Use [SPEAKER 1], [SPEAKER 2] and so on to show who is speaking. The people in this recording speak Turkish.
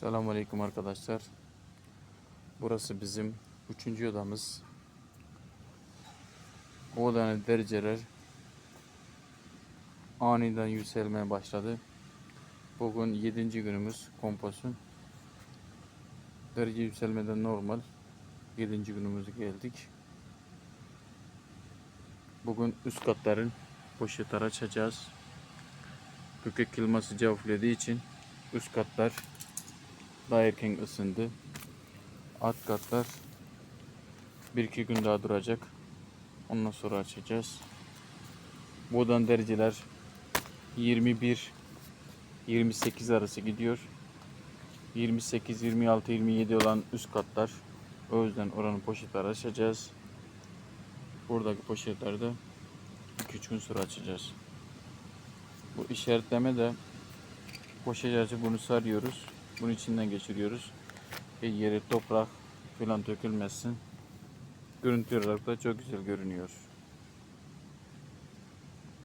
[SPEAKER 1] Selamünaleyküm arkadaşlar. Burası bizim üçüncü odamız. Bu odanın dereceler aniden yükselmeye başladı. Bugün yedinci günümüz komposun. Derece yükselmeden normal. Yedinci günümüze geldik. Bugün üst katların poşetleri açacağız. Kökek kliması cevapladıği için üst katlar daha erken ısındı. Alt katlar bir iki gün daha duracak. Ondan sonra açacağız. Buradan dereceler 21 28 arası gidiyor. 28, 26, 27 olan üst katlar. O yüzden oranın poşetleri açacağız. Buradaki poşetleri de 2-3 gün sonra açacağız. Bu işaretleme de poşet bunu sarıyoruz. Bunun içinden geçiriyoruz. Ve yere toprak falan dökülmesin. Görüntü olarak da çok güzel görünüyor.